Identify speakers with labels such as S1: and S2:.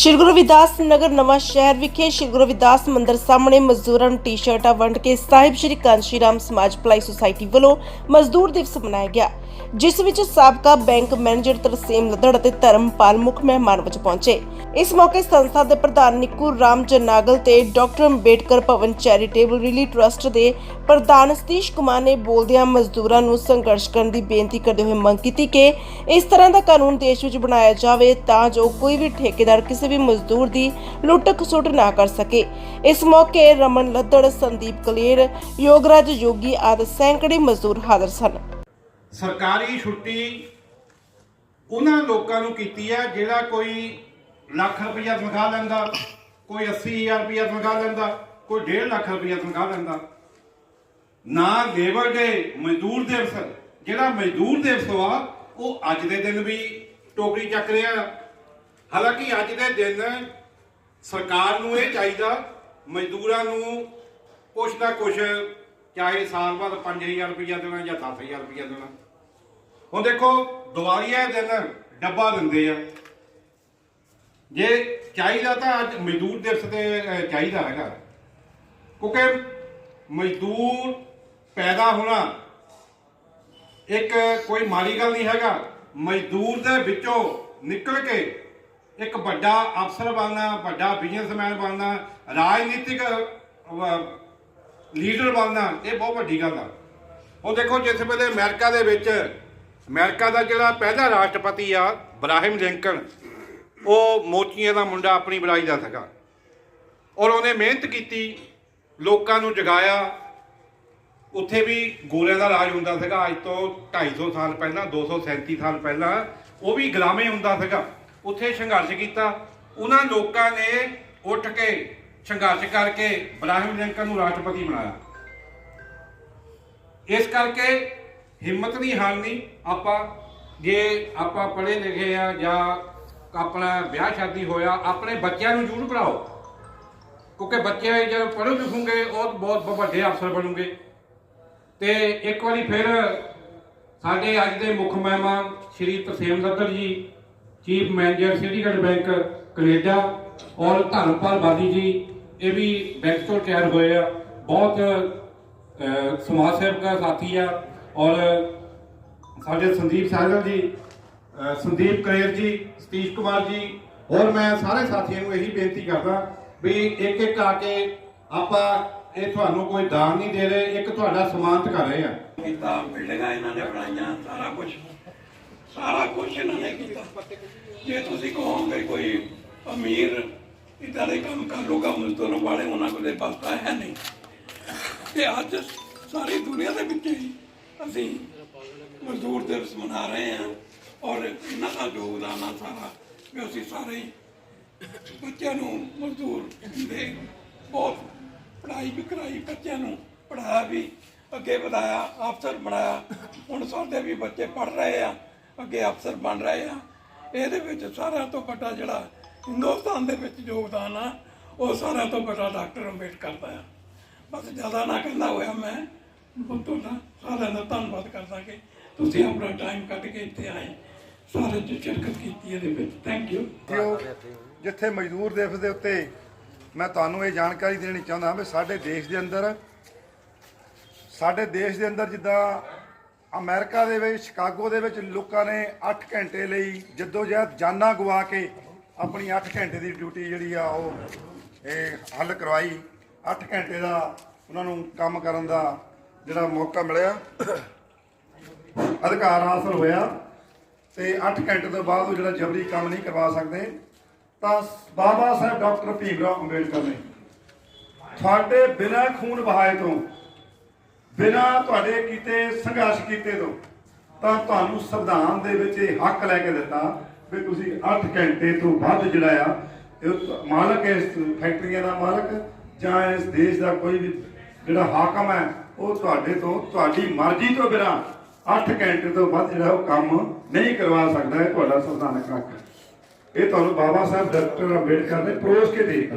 S1: ਸ਼੍ਰੀ ਗੁਰੂ ਰਵਿਦਾਸ ਨਗਰ ਨਵਾਂ ਸ਼ਹਿਰ ਵਿਖੇ ਸ਼੍ਰੀ ਗੁਰੂ ਰਵਿਦਾਸ ਮੰਦਿਰ ਸਾਹਮਣੇ ਮਜ਼ਦੂਰਾਂ ਨੂੰ ਟੀ-ਸ਼ਰਟਾਂ ਵੰਡ ਕੇ ਸਾਹਿਬ ਸ਼੍ਰੀ ਕਾਂਸ਼ੀ ਰਾਮ ਸਮਾਜ ਭਲਾਈ ਸੁਸਾਇਟੀ ਵੱਲੋਂ ਮਜ਼ਦੂਰ ਦਿਵਸ ਮਨਾਇਆ ਗਿਆ। ਜਿਸ ਵਿੱਚ ਸਾਬਕਾ ਬੈਂਕ ਮੈਨੇਜਰ ਤਰਸੇਮ ਲੱਦੜ ਅਤੇ ਧਰਮਪਾਲ ਮੁੱਖ ਮਹਿਮਾਨ ਵਜੋਂ ਪਹੁੰਚੇ। ਇਸ ਮੌਕੇ ਸੰਸਥਾ ਦੇ ਪ੍ਰਧਾਨ ਨਿੱਕੂ ਰਾਮ ਜਨਾਗਲ ਤੇ ਡਾਕਟਰ ਅੰਬੇਡਕਰ ਭਵਨ ਚੈਰੀਟੇਬਲ ਰਿਲੀ ਟਰਸਟ ਦੇ ਪ੍ਰਧਾਨ ਸਤੀਸ਼ ਕੁਮਾਰ ਨੇ ਬੋਲਦਿਆਂ ਮਜ਼ਦੂਰਾਂ ਨੂੰ ਸੰਘਰਸ਼ ਕਰਨ ਦੀ ਬੇਨਤੀ ਕਰਦੇ ਹੋਏ ਮੰਗ ਕੀਤੀ ਕਿ ਇਸ ਤਰ੍ਹਾਂ ਦਾ ਕਾਨੂੰਨ ਦੇਸ਼ ਵਿੱਚ ਬਣਾਇਆ ਜਾਵੇ ਤਾਂ ਜੋ ਕੋਈ ਵੀ ਠੇਕੇਦਾਰ ਕਿਸੇ ਵੀ ਮਜ਼ਦੂਰ ਦੀ ਲੁੱਟ ਖਸੁੱਟ ਨਾ ਕਰ ਸਕੇ। ਇਸ ਮੌਕੇ ਰਮਨ ਲੱਦੜ, ਸੰਦੀਪ ਕਲੇਰ, ਯੋਗਰਾਜ ਯੋਗੀ ਆਦਿ ਸੈਂਕੜੇ ਮਜ਼ਦੂਰ ਹਾਜ਼ਰ ਸਨ।
S2: ਸਰਕਾਰੀ ਛੁੱਟੀ ਉਹਨਾਂ ਲੋਕਾਂ ਨੂੰ ਕੀਤੀ ਹੈ, ਜਿਹੜਾ ਕੋਈ ਲੱਖ ਰੁਪਈਆ ਤਨਖਾਹ ਲੈਂਦਾ, ਕੋਈ 80000 ਰੁਪਈਆ ਤਨਖਾਹ ਲੈਂਦਾ, ਕੋਈ 1.5 ਲੱਖ ਰੁਪਈਆ ਤਨਖਾਹ ਲੈਂਦਾ। ਨਾ ਲੇਬਰ ਡੇ ਮਜ਼ਦੂਰ ਦਿਵਸ ਜਿਹੜਾ ਮਜ਼ਦੂਰ ਦਿਵਸ ਆ, ਉਹ ਅੱਜ ਦੇ ਦਿਨ ਵੀ ਟੋਕਰੀ ਚੱਕ ਰਿਹਾ। ਹਾਲਾਂਕਿ ਅੱਜ ਦੇ ਦਿਨ ਸਰਕਾਰ ਨੂੰ ਇਹ ਚਾਹੀਦਾ, ਮਜ਼ਦੂਰਾਂ ਨੂੰ ਕੁਛ ਨਾ ਕੁਛ ਚਾਹੇ ਸਾਲ ਬਾਅਦ 5000 ਰੁਪਇਆ ਦੇਣਾ ਜਾਂ 10000 ਰੁਪਇਆ ਦੇਣਾ। ਹੁਣ ਦੇਖੋ, ਦੀਵਾਲੀ ਦੇ ਦਿਨ ਡੱਬਾ ਦਿੰਦੇ ਆ। ਜੇ ਚਾਹੀਦਾ ਤਾਂ ਅੱਜ ਮਜ਼ਦੂਰ ਦਿਵਸ ਤੇ ਚਾਹੀਦਾ ਹੈਗਾ। ਕਿਉਂਕਿ ਮਜ਼ਦੂਰ ਪੈਦਾ ਹੋਣਾ ਇੱਕ ਕੋਈ ਮਾੜੀ ਗੱਲ ਨਹੀਂ ਹੈਗਾ। ਮਜ਼ਦੂਰ ਦੇ ਵਿੱਚੋਂ ਨਿਕਲ ਕੇ ਇੱਕ ਵੱਡਾ ਅਫਸਰ ਬਣਨਾ, ਵੱਡਾ ਬਿਜ਼ਨਸਮੈਨ ਬਣਨਾ, ਰਾਜਨੀਤਿਕ ਲੀਡਰ ਬਣਨਾ, ਇਹ ਬਹੁਤ ਵੱਡੀ ਗੱਲ ਆ। ਉਹ ਦੇਖੋ, ਜਿਸ ਵੇਲੇ ਅਮਰੀਕਾ ਦੇ ਵਿੱਚ, ਅਮਰੀਕਾ ਦਾ ਜਿਹੜਾ ਪਹਿਲਾ ਰਾਸ਼ਟਰਪਤੀ ਆ, ਬਰਾਹਿਮ ਲਿੰਕਨ, ਉਹ ਮੋਚੀਆਂ ਦਾ ਮੁੰਡਾ ਆਪਣੀ ਬਰਾਈ ਦਾ ਸੀਗਾ। ਔਰ ਉਹਨੇ ਮਿਹਨਤ ਕੀਤੀ, ਲੋਕਾਂ ਨੂੰ ਜਗਾਇਆ। ਉੱਥੇ ਵੀ ਗੋਰਿਆਂ ਦਾ ਰਾਜ ਹੁੰਦਾ ਸੀਗਾ, ਅੱਜ ਤੋਂ 250 ਸਾਲ ਪਹਿਲਾਂ 237 ਸਾਲ ਪਹਿਲਾਂ, ਉਹ ਵੀ ਗੁਲਾਮੇ ਹੁੰਦਾ ਸੀਗਾ। ਉੱਥੇ ਸੰਘਰਸ਼ ਕੀਤਾ। ਉਹਨਾਂ ਲੋਕਾਂ ਨੇ ਉੱਠ ਕੇ ਸੰਘਰਸ਼ ਕਰਕੇ ਬ੍ਰਾਹਮ ਲਿੰਕਨ ਨੂੰ ਰਾਸ਼ਟਰਪਤੀ ਬਣਾਇਆ। ਇਸ ਕਰਕੇ ਹਿੰਮਤ ਨਹੀਂ ਹਾਰਨੀ ਆਪਾਂ ਜੇ ਆਪਾਂ ਪੜ੍ਹੇ ਲਿਖੇ ਆ ਜਾਂ ਆਪਣਾ ਵਿਆਹ ਸ਼ਾਦੀ ਹੋਇਆ, ਆਪਣੇ ਬੱਚਿਆਂ ਨੂੰ ਜ਼ਰੂਰ ਪੜਾਓ ਕਿਉਂਕਿ ਬੱਚੇ ਜਦੋਂ ਪੜ੍ਹੋ ਲਿਖੂਗੇ, ਉਹ ਬਹੁਤ ਵੱਡੇ ਅਫਸਰ ਬਣੂਗੇ। ਤੇ ਇੱਕ ਵਾਰੀ ਫਿਰ ਸਾਡੇ ਅੱਜ ਦੇ ਮੁੱਖ ਮਹਿਮਾਨ Shri Tarsem Sattar ji chief manager Syndicate Bank Canada ਔਰ ਧਰਮਪਾਲ ਬਾਦੀ ਜੀ, ਇਹ ਵੀ ਬੈਂਕ ਤੋਂ ਤਿਆਰ ਹੋਏ ਆ। ਬਹੁਤ ਸਮਾਜ ਸੇਵਕ ਸਾਥੀ ਆ। ਔਰ ਸਾਡੇ ਸੰਦੀਪ ਸਹਿਗਲ ਜੀ ਸੰਦੀਪ ਕਰੇਰ ਜੀ, ਸਤੀਸ਼ ਕੁਮਾਰ ਜੀ, ਹੋਰ ਮੈਂ ਸਾਰੇ ਸਾਥੀਆਂ ਨੂੰ ਇਹੀ ਬੇਨਤੀ ਕਰਦਾ ਵੀ ਇੱਕ ਇੱਕ ਆ ਕੇ ਆਪਾਂ ਇਹ ਤੁਹਾਨੂੰ ਕੋਈ ਦਾਨ ਨਹੀਂ ਦੇ ਰਹੇ, ਇੱਕ ਤੁਹਾਡਾ ਸਮਾਨਤ ਕਰ ਰਹੇ ਆ।
S3: ਕੀਤਾ ਬਿਲਡਿੰਗਾਂ ਇਹਨਾਂ ਨੇ ਬਣਾਈਆਂ, ਸਾਰਾ ਕੁਝ ਸਾਰਾ ਕੁਝ ਇਹਨਾਂ ਨੇ ਕੀਤਾ। ਜੇ ਤੁਸੀਂ ਕਹੋਗੇ ਕੋਈ ਅਮੀਰ ਇਦਾਂ ਦੇ ਕੰਮ ਕਰ ਲੋਗਾ ਮਜ਼ਦੂਰਾਂ ਵਾਲੇ, ਉਹਨਾਂ ਕੋਲੇ ਬਸਤਾ ਹੈ ਨਹੀਂ। ਤੇ ਅੱਜ ਸਾਰੀ ਦੁਨੀਆ ਦੇ ਵਿੱਚ ਹੀ ਅਸੀਂ ਮਜ਼ਦੂਰ ਦਿਵਸ ਮਨਾ ਰਹੇ ਹਾਂ ਔਰ ਇਹਨਾਂ ਦਾ ਯੋਗਦਾਨ ਆ ਸਾਰਾ ਵੀ ਅਸੀਂ ਸਾਰੇ ਬੱਚਿਆਂ ਨੂੰ ਮਜ਼ਦੂਰ ਦੇ ਬਹੁਤ ਪੜ੍ਹਾਈ ਵੀ ਕਰਾਈ, ਬੱਚਿਆਂ ਨੂੰ ਪੜ੍ਹਾਇਆ ਵੀ, ਅੱਗੇ ਵਧਾਇਆ, ਅਫਸਰ ਬਣਾਇਆ। ਹੁਣ ਸਾਡੇ ਵੀ ਬੱਚੇ ਪੜ੍ਹ ਰਹੇ ਆ। ਅੱਗੇ ਅਫਸਰ ਬਣ ਰਹੇ ਆ। ਇਹਦੇ ਵਿੱਚ ਸਾਰਿਆਂ ਤੋਂ ਵੱਡਾ ਜਿਹੜਾ ਹਿੰਦੁਸਤਾਨ ਦੇ ਵਿੱਚ ਯੋਗਦਾਨ ਆ, ਉਹ ਸਾਰਿਆਂ ਤੋਂ ਵੱਡਾ ਡਾਕਟਰ ਅੰਬੇਡਕਰ ਦਾ ਆ। ਬਸ ਜ਼ਿਆਦਾ ਨਾ ਕਹਿੰਦਾ ਹੋਇਆ ਮੈਂ ਤੁਹਾਡਾ ਸਾਰਿਆਂ ਦਾ ਧੰਨਵਾਦ ਕਰਦਾ ਕਿ ਤੁਸੀਂ ਆਪਣਾ ਟਾਈਮ ਕੱਢ ਕੇ ਇੱਥੇ ਆਏ। ਸਾਰੇ ਜੀ ਸ਼ਿਰਕਤ ਕੀਤੀ ਇਹਦੇ ਵਿੱਚ। ਥੈਂਕ ਯੂ
S4: ਜਿੱਥੇ ਮਜ਼ਦੂਰ ਦਿਵਸ ਦੇ ਉੱਤੇ ਮੈਂ ਤੁਹਾਨੂੰ ਇਹ ਜਾਣਕਾਰੀ ਦੇਣੀ ਚਾਹੁੰਦਾ ਹਾਂ ਵੀ ਸਾਡੇ ਦੇਸ਼ ਦੇ ਅੰਦਰ, ਸਾਡੇ ਦੇਸ਼ ਦੇ ਅੰਦਰ ਜਿੱਦਾਂ ਅਮਰੀਕਾ ਦੇ ਵਿੱਚ, ਸ਼ਿਕਾਗੋ ਦੇ ਵਿੱਚ ਲੋਕਾਂ ਨੇ 8 ਘੰਟੇ ਲਈ ਜਦੋਜਹਿਦ ਜਾਨਾਂ ਗਵਾ ਕੇ ਆਪਣੀ 8 ਘੰਟੇ ਦੀ ਡਿਊਟੀ ਜਿਹੜੀ ਆ ਉਹ, ਇਹ ਹੱਲ ਕਰਵਾਈ। 8 ਘੰਟੇ ਦਾ ਉਹਨਾਂ ਨੂੰ ਕੰਮ ਕਰਨ ਦਾ ਜਿਹੜਾ ਮੌਕਾ ਮਿਲਿਆ। ਅਧਿਕਾਰ ਹਾਸਲ ਹੋਇਆ ਤੇ 8 ਘੰਟੇ ਤੋਂ ਬਾਅਦ ਉਹ ਜਿਹੜਾ ਜਬਰੀ ਕੰਮ ਨਹੀਂ ਕਰਵਾ ਸਕਦੇ, ਤਾਂ ਬਾਬਾ ਸਾਹਿਬ ਡਾਕਟਰ ਭੀਮ ਰਾਓ ਅੰਬੇਡਕਰ ਨੇ। ਤੁਹਾਡੇ ਬਿਨਾਂ ਖੂਨ ਬਹਾਏ ਤੋਂ ਬਿਨਾਂ ਤੁਹਾਡੇ ਕੀਤੇ, ਸੰਘਰਸ਼ ਕੀਤੇ ਤੋਂ, ਤਾਂ ਤੁਹਾਨੂੰ ਸੰਵਿਧਾਨ ਦੇ ਵਿੱਚ ਇਹ ਹੱਕ ਲੈ ਕੇ ਦਿੱਤਾ ਵੀ ਤੁਸੀਂ 8 ਘੰਟੇ ਤੋਂ ਵੱਧ ਜਿਹੜਾ ਆ ਮਾਲਕ ਇਸ ਫੈਕਟਰੀਆਂ ਦਾ ਮਾਲਕ ਜਾਂ ਇਸ ਦੇਸ਼ ਦਾ ਕੋਈ ਵੀ ਜਿਹੜਾ ਹਾਕਮ ਹੈ, ਉਹ ਤੁਹਾਡੇ ਤੋਂ, ਤੁਹਾਡੀ ਮਰਜ਼ੀ ਤੋਂ ਬਿਨਾਂ 8 ਘੰਟੇ ਤੋਂ ਵੱਧ ਜਿਹੜਾ ਉਹ ਕੰਮ ਨਹੀਂ ਕਰਵਾ ਸਕਦਾ ਹੈ ਤੁਹਾਡਾ ਸੰਵਿਧਾਨਕ ਹੱਕ ਇਹ ਤੁਹਾਨੂੰ ਬਾਬਾ ਸਾਹਿਬ, ਡਾਕਟਰ ਅੰਬੇਡਕਰ ਨੇ ਪਰੋਸ ਕੇ ਦੇ ਦਿੱਤਾ।